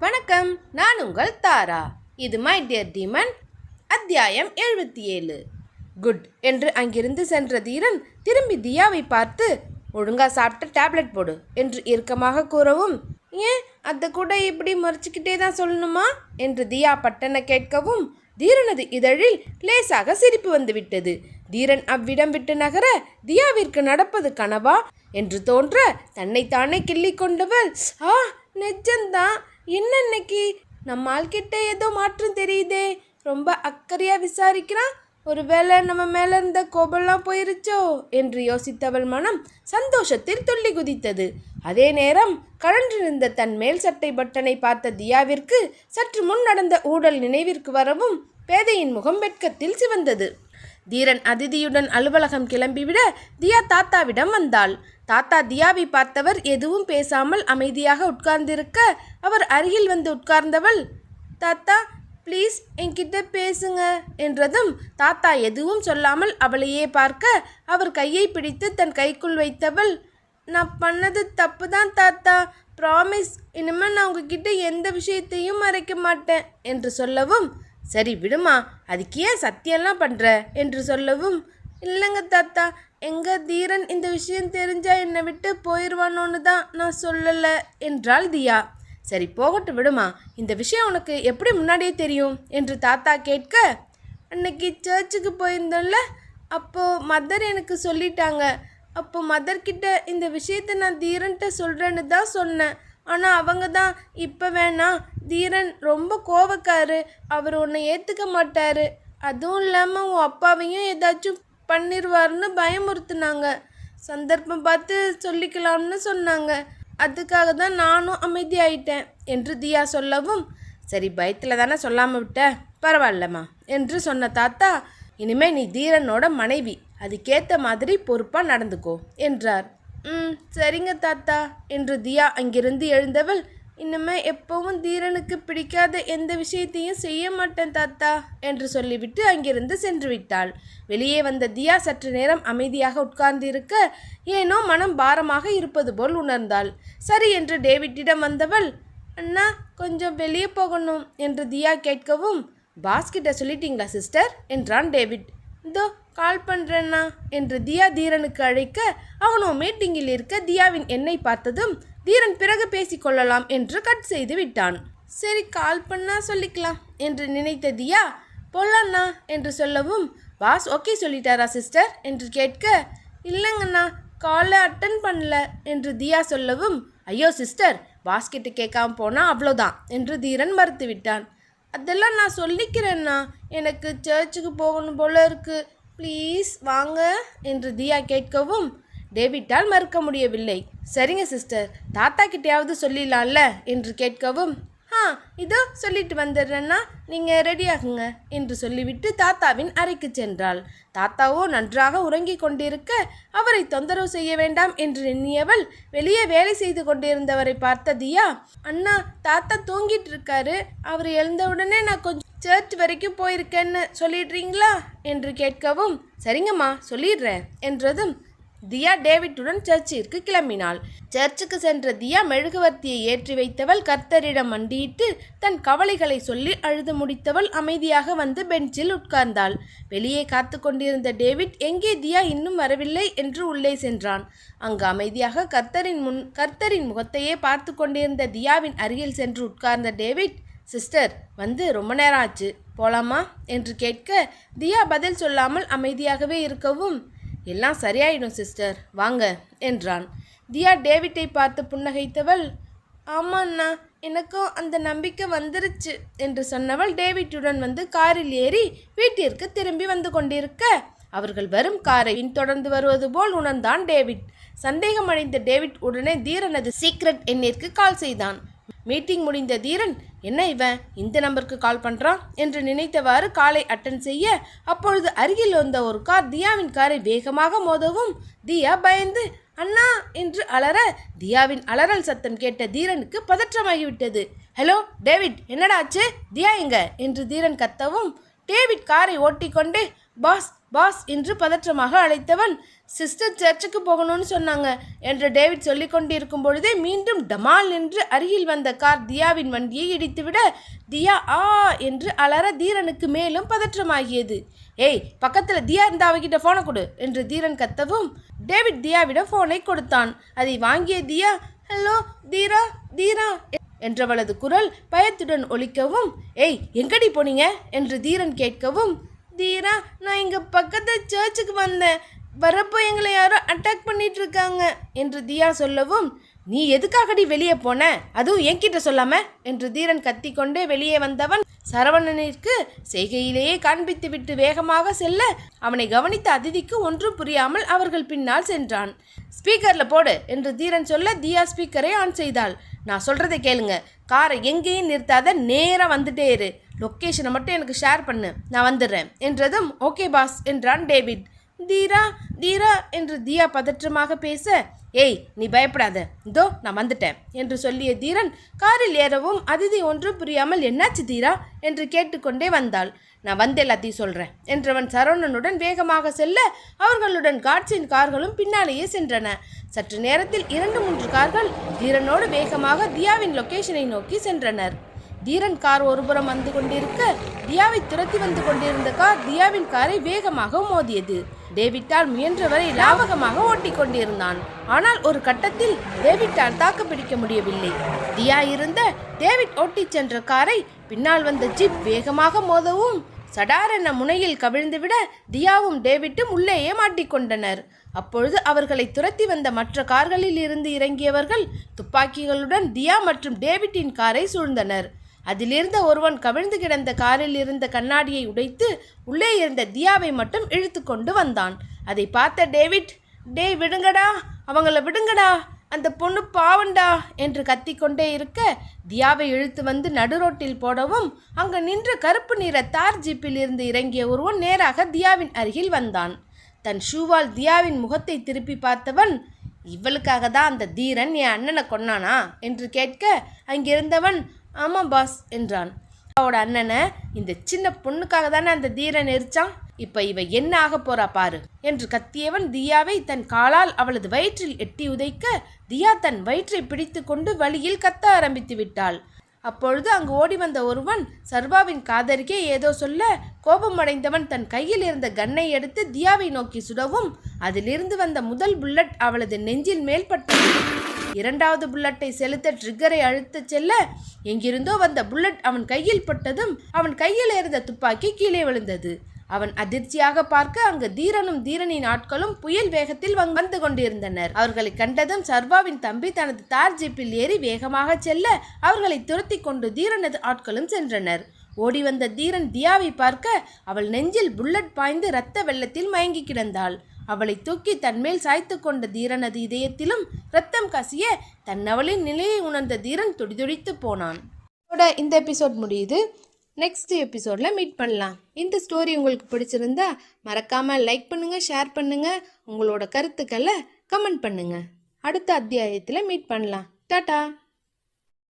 வணக்கம் நான் உங்கள் தாரா. இது மை டியர் டீமன் அத்தியாயம் எழுபத்தி ஏழு. குட் என்று அங்கிருந்து சென்ற தீரன் திரும்பி தியாவை பார்த்து ஒழுங்கா சாப்பிட்டு டேப்லெட் போடு என்று இறுக்கமாக கூறவும் ஏன்? அதை கூட இப்படி மறைச்சிக்கிட்டே தான் சொல்லணுமா? என்று தியா பட்டன கேட்கவும் தீரனது இதழில் லேசாக சிரிப்பு வந்துவிட்டது. தீரன் அவ்விடம் விட்டு நகர தியாவிற்கு நடப்பது கனவா? என்று தோன்ற தன்னைத்தானே கிள்ளி கொண்டவள்? ஆ நெஜந்தான் என்ன இன்னைக்கு? நம்ம ஆள்கிட்ட ஏதோ மாற்றம் தெரியுதே. ரொம்ப அக்கறையாக விசாரிக்கிறான். ஒருவேளை நம்ம மேலே இருந்த கோபம்லாம் போயிருச்சோ? என்று யோசித்தவள் மனம் சந்தோஷத்தில் துள்ளி குதித்தது. அதே நேரம் கழன்றிருந்த தன் மேல் சட்டை பட்டனை பார்த்த தியாவிற்கு சற்று முன் நடந்த ஊடல் நினைவிற்கு வரவும் பேதையின் முகம் வெட்கத்தில் சிவந்தது. தீரன் அதிதியுடன் அலுவலகம் கிளம்பிவிட தியா தாத்தாவிடம் வந்தாள். தாத்தா தியாவை பார்த்தவர் எதுவும் பேசாமல் அமைதியாக உட்கார்ந்திருக்க அவர் அருகில் வந்து உட்கார்ந்தவள் தாத்தா ப்ளீஸ் என்கிட்ட பேசுங்க என்றதும் தாத்தா எதுவும் சொல்லாமல் அவளையே பார்க்க அவர் கையை பிடித்து தன் கைக்குள் வைத்தவள் நான் பண்ணது தப்பு தான் தாத்தா. ப்ராமிஸ் இனிமேல் நான் உங்ககிட்ட எந்த விஷயத்தையும் மறைக்க மாட்டேன் என்று சொல்லவும் சரி விடுமா அதுக்கு ஏன் சத்தியம்லாம் பண்ணுற என்று சொல்லவும் இல்லைங்க தாத்தா எங்கள் தீரன் இந்த விஷயம் தெரிஞ்சா என்னை விட்டு போயிடுவானோன்னு தான் நான் சொல்லலை என்றாள் தியா. சரி போகட்டும் விடுமா இந்த விஷயம் உனக்கு எப்படி முன்னாடியே தெரியும் என்று தாத்தா கேட்க அன்னைக்கு சர்ச்சுக்கு போயிருந்தோம்ல அப்போது மதர் எனக்கு சொல்லிட்டாங்க. அப்போ மதர்கிட்ட இந்த விஷயத்தை நான் தீரன்ட்ட சொல்கிறேன்னு தான் சொன்னேன். ஆனால் அவங்க தான் இப்போ வேணாம் தீரன் ரொம்ப கோவக்காரு அவர் உன்னை ஏற்றுக்க மாட்டார். அதுவும் இல்லாமல் உன் அப்பாவையும் ஏதாச்சும் பண்ணிடுவார்னு பயமுறுத்துனாங்க. சந்தர்ப்பம் பார்த்து சொல்லிக்கலாம்னு சொன்னாங்க. அதுக்காக தான் நானும் அமைதியாயிட்டேன் என்று தியா சொல்லவும் சரி பயத்தில் தானே சொல்லாமல் விட்ட? பரவாயில்லம்மா என்று சொன்ன தாத்தா இனிமே நீ தீரனோட மனைவி அதுக்கேற்ற மாதிரி பொறுப்பாக நடந்துக்கோ என்றார். ம் சரிங்க தாத்தா என்று தியா அங்கிருந்து எழுந்தவள் இனிமே எப்பவும் தீரனுக்கு பிடிக்காத எந்த விஷயத்தையும் செய்ய மாட்டேன் தாத்தா என்று சொல்லிவிட்டு அங்கிருந்து சென்று விட்டாள். வெளியே வந்த தியா சற்று நேரம் அமைதியாக உட்கார்ந்திருக்க ஏனோ மனம் பாரமாக இருப்பது போல் உணர்ந்தாள். சரி என்று டேவிட்டிடம் வந்தவள் அண்ணா கொஞ்சம் வெளியே போகணும் என்று தியா கேட்கவும் பாஸ்கிட்ட சொல்லிட்டீங்களா சிஸ்டர்? என்றான் டேவிட். இதோ கால் பண்ணுறேண்ணா என்று தியா தீரனுக்கு அழைக்க அவனோ மீட்டிங்கில் இருக்க தியாவின் எண்ணை பார்த்ததும் தீரன் பிறகு பேசிக்கொள்ளலாம் என்று கட் செய்து விட்டான். சரி கால் பண்ணா சொல்லிக்கலாம் என்று நினைத்த தியா போலாண்ணா என்று சொல்லவும் பாஸ் ஓகே சொல்லிட்டாரா சிஸ்டர்? என்று கேட்க இல்லைங்கண்ணா காலை அட்டன் பண்ணல என்று தியா சொல்லவும் ஐயோ சிஸ்டர் பாஸ்கெட்டு கேட்காம போனால் அவ்வளோதான் என்று தீரன் மறுத்துவிட்டான் அதெல்லாம் நான் சொல்லிக்கிறேண்ணா எனக்கு சர்ச்சுக்கு போகணும் போல இருக்கு. ப்ளீஸ் வாங்க என்று தியா கேட்கவும் டேவிட்டால் மறுக்க முடியவில்லை. சரிங்க சிஸ்டர் தாத்தா கிட்டேயாவது சொல்லிடலாம்ல? என்று கேட்கவும் ஆ இதோ சொல்லிட்டு வந்துடுறேன்னா நீங்கள் ரெடியாகுங்க என்று சொல்லிவிட்டு தாத்தாவின் அறைக்கு சென்றாள். தாத்தாவோ நன்றாக உறங்கிக் கொண்டிருக்க அவரை தொந்தரவு செய்ய வேண்டாம் என்று எண்ணியவள் வெளியே வேலை செய்து கொண்டிருந்தவரை பார்த்ததியா அண்ணா தாத்தா தூங்கிட்டு இருக்காரு. அவர் எழுந்தவுடனே நான் கொஞ்சம் சர்ச் வரைக்கும் போயிருக்கேன்னு சொல்லிடுறீங்களா? என்று கேட்கவும் சரிங்கம்மா சொல்லிடுறேன் என்றதும் தியா டேவிட்டுடன் சர்ச்சிற்கு கிளம்பினாள். சர்ச்சுக்கு சென்ற தியா மெழுகுவர்த்தியை ஏற்றி வைத்தவள் கர்த்தரிடம் மண்டியிட்டு தன் கவலைகளை சொல்லி அழுது முடித்தவள் அமைதியாக வந்து பெஞ்சில் உட்கார்ந்தாள். வெளியே காத்து கொண்டிருந்த டேவிட் எங்கே தியா இன்னும் வரவில்லை? என்று உள்ளே சென்றான். அங்கு அமைதியாக கர்த்தரின் முன் கர்த்தரின் முகத்தையே பார்த்து கொண்டிருந்த தியாவின் அருகில் சென்று உட்கார்ந்த டேவிட் சிஸ்டர் வந்து ரொம்ப நேரம் ஆச்சு போலாமா? என்று கேட்க தியா பதில் சொல்லாமல் அமைதியாகவே இருக்கவும் எல்லாம் சரியாயிடும் சிஸ்டர் வாங்க என்றான். தியா டேவிட்டை பார்த்து புன்னகைத்தவள் ஆமாண்ணா எனக்கும் அந்த நம்பிக்கை வந்துருச்சு என்று சொன்னவள் டேவிட்டுடன் வந்து காரில் ஏறி வீட்டிற்கு திரும்பி வந்து கொண்டிருக்க. அவர்கள் வரும் காரை பின்தொடர்ந்து வருவது போல் உணர்ந்தான் டேவிட். சந்தேகமடைந்த டேவிட் உடனே தீரனது சீக்ரெட் எண்ணிற்கு கால் செய்தான். மீட்டிங் முடிந்த தீரன் என்ன இவன் இந்த நம்பருக்கு கால் பண்ணுறான் என்று நினைத்தவாறு காலை அட்டன் செய்ய அப்பொழுது அருகில் வந்த ஒரு கார் தியாவின் காரை வேகமாக மோதவும் தியா பயந்து அண்ணா என்று அலற தியாவின் அலறல் சத்தம் கேட்ட தீரனுக்கு பதற்றமாகிவிட்டது. ஹலோ டேவிட் என்னடா ஆச்சு? தியா எங்க? என்று தீரன் கத்தவும் டேவிட் காரை ஓட்டிக்கொண்டு பாஸ் பாஸ் என்று பதற்றமாக அழைத்தவன் சிஸ்டர் சர்ச்சுக்கு போகணும்னு சொன்னாங்க என்று டேவிட் சொல்லிக் கொண்டிருக்கும் பொழுதே மீண்டும் டமால் என்று அருகில் வந்த கார் தியாவின் வண்டியை இடித்துவிட தியா ஆ என்று அலற தீரனுக்கு மேலும் பதற்றமாகியது. ஏய் பக்கத்தில் தியா இருந்தா அவகிட்ட ஃபோனை கொடு என்று தீரன் கத்தவும் டேவிட் தியாவிடம் ஃபோனை கொடுத்தான். அதை வாங்கிய தியா. ஹலோ தீரா தீரா என்றவளது குரல் பயத்துடன் ஒலிக்கவும் ஏய் எங்கடி போனீங்க? என்று தீரன் கேட்கவும் தீரா நான் இங்கே பக்கத்து சர்ச்சுக்கு வந்தேன். வரப்போ எங்களை யாரோ அட்டாக் பண்ணிட்டு இருக்காங்க என்று தியா சொல்லவும் நீ எதுக்காகடி வெளியே போன? அதுவும் என்கிட்ட சொல்லாம? என்று தீரன் கத்திக்கொண்டே வெளியே வந்தவன் சரவணனிற்கு செய்கையிலேயே காண்பித்துவிட்டு வேகமாக செல்ல அவனை கவனித்த அதிதிக்கு ஒன்றும் புரியாமல் அவர்கள் பின்னால் சென்றான். ஸ்பீக்கர்ல போடு என்று தீரன் சொல்ல தியா ஸ்பீக்கரை ஆன் செய்தாள். நான் சொல்றதை கேளுங்க. காரை எங்கேயும் நிறுத்தாத நேராக வந்துட்டே இரு. லொக்கேஷனை மட்டும் எனக்கு ஷேர் பண்ணு. நான் வந்துடுறேன் என்றதும் ஓகே பாஸ் என்றான் டேவிட். தீரா தீரா என்று தியா பதற்றமாக பேச ஏய் நீ பயப்படாத. இதோ நான் வந்துட்டேன் என்று சொல்லிய தீரன் காரில் ஏறவும் அதிதி ஒன்றும் புரியாமல் என்னாச்சு தீரா? என்று கேட்டுக்கொண்டே வந்தாள். நான் வந்து எல்லாத்தையும் சொல்கிறேன் என்றவன் சரவணனுடன் வேகமாக செல்ல அவர்களுடன் காட்சியின் கார்களும் பின்னாலேயே சென்றன. சற்று நேரத்தில் இரண்டு மூன்று கார்கள் தீரனோடு வேகமாக தியாவின் லொக்கேஷனை நோக்கி சென்றனர். தீரன் கார் ஒருபுறம் வந்து கொண்டிருக்க தியாவை துரத்தி வந்து கொண்டிருந்த கார் தியாவின் காரை வேகமாக மோதியது. டேவிட்டால் முயன்றவரை லாபகமாக ஓட்டிக் கொண்டிருந்தான். ஆனால் ஒரு கட்டத்தில் டேவிட்டால் தாக்கு பிடிக்க முடியவில்லை. தியா இருந்த டேவிட் ஓட்டிச் சென்ற காரை பின்னால் வந்த ஜிப் வேகமாக மோதவும் சடாரென முனையில் கவிழ்ந்துவிட தியாவும் டேவிட்டும் உள்ளேயே மாட்டிக்கொண்டனர் அப்பொழுது அவர்களை துரத்தி வந்த மற்ற கார்களில் இருந்து இறங்கியவர்கள் துப்பாக்கிகளுடன் தியா மற்றும் டேவிட்டின் காரை சூழ்ந்தனர். அதிலிருந்த ஒருவன் கவிழ்ந்து கிடந்த காரில் இருந்த கண்ணாடியை உடைத்து உள்ளே இருந்த தியாவை மட்டும் இழுத்து கொண்டு வந்தான். அதை பார்த்த டேவிட் டே விடுங்கடா அவங்கள விடுங்கடா அந்த பொண்ணு பாவண்டா என்று கத்திக்கொண்டே இருக்க தியாவை இழுத்து வந்து நடுரோட்டில் போடவும் அங்கு நின்ற கருப்பு நிற தார் ஜீப்பில் இருந்து இறங்கிய ஒருவன் நேராக தியாவின் அருகில் வந்தான். தன் ஷூவால் தியாவின் முகத்தை திருப்பி பார்த்தவன் இவளுக்காக தான் அந்த தீரன் என் அண்ணனை கொன்னானா? என்று கேட்க அங்கிருந்தவன் ஆமாம் பாஸ் என்றான். அவளோட அண்ணனை இந்த சின்ன பொண்ணுக்காக தானே அந்த தீரன் எரிச்சான்? இப்ப இவ என்ன ஆக போறா பாரு என்று கத்தியவன் தியாவை தன் காலால் அவளது வயிற்றில் எட்டி உதைக்க தியா தன் வயிற்றை பிடித்து கொண்டு வழியில் கத்த ஆரம்பித்து விட்டாள். அப்பொழுது அங்கு ஓடி வந்த ஒருவன் சர்வாவின் காதருகே ஏதோ சொல்ல கோபமடைந்தவன் தன் கையில் இருந்த கன்னை எடுத்து தியாவை நோக்கி சுடவும் அதிலிருந்து வந்த முதல் புல்லட் அவளது நெஞ்சில் மேல்பட்டது இரண்டாவது புல்லட்டை செலுத்த ட்ரிக்கரை அழுத்தச் செல்ல எங்கிருந்தோ வந்த புல்லட் அவன் கையில் பட்டதும் அவன் கையில் இருந்த துப்பாக்கி கீழே விழுந்தது. அவன் அதிர்ச்சியாக பார்க்க அங்கு தீரனும் தீரனின் ஆட்களும் புயல் வேகத்தில் வந்து கொண்டிருந்தனர். அவர்களை கண்டதும் சர்வாவின் தம்பி தனது தார் ஜீப்பில் ஏறி வேகமாக செல்ல அவர்களை துரத்தி கொண்டு தீரனது ஆட்களும் சென்றனர். ஓடி வந்த தீரன் தியாவை பார்க்க அவள் நெஞ்சில் புல்லட் பாய்ந்து இரத்த வெள்ளத்தில் மயங்கி கிடந்தாள். அவளை தூக்கி தன்மேல் சாய்த்து கொண்ட தீரனது இதயத்திலும் ரத்தம் கசிய தன்னவளின் நிலையை உணர்ந்த தீரன் துடிதுடித்து போனான். இந்த எபிசோட் முடியுது. நெக்ஸ்ட் எபிசோடில் மீட் பண்ணலாம். இந்த ஸ்டோரி உங்களுக்கு பிடிச்சிருந்தா மறக்காமல் லைக் பண்ணுங்கள் ஷேர் பண்ணுங்கள் உங்களோட கருத்துக்களை கமெண்ட் பண்ணுங்கள் அடுத்த அத்தியாயத்தில் மீட் பண்ணலாம். டாட்டா